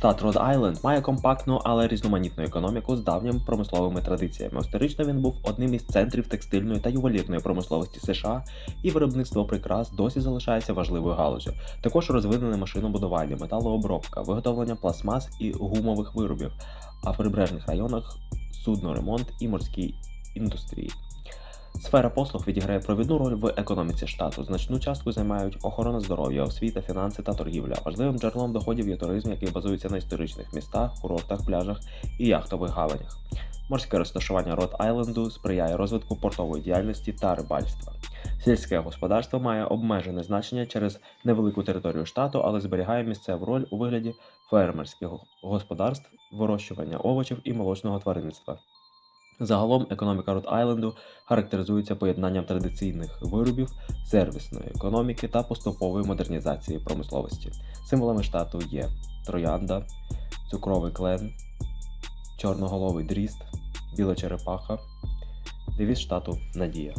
Штат Род Айленд має компактну, але різноманітну економіку з давніми промисловими традиціями. Історично він був одним із центрів текстильної та ювелірної промисловості США, і виробництво прикрас досі залишається важливою галузю. Також розвинене машинобудування, металообробка, виготовлення пластмас і гумових виробів, а в прибережних районах судноремонт і морські індустрії. Сфера послуг відіграє провідну роль в економіці штату. Значну частку займають охорона здоров'я, освіта, фінанси та торгівля. Важливим джерелом доходів є туризм, який базується на історичних містах, курортах, пляжах і яхтових гаванях. Морське розташування Рот Айленду сприяє розвитку портової діяльності та рибальства. Сільське господарство має обмежене значення через невелику територію штату, але зберігає місцеву роль у вигляді фермерських господарств, вирощування овочів і молочного тваринництва. Загалом економіка Рот Айленду характеризується поєднанням традиційних виробів, сервісної економіки та поступової модернізації промисловості. Символами штату є троянда, цукровий клен, чорноголовий дріст, біла черепаха, девіз штату Надія.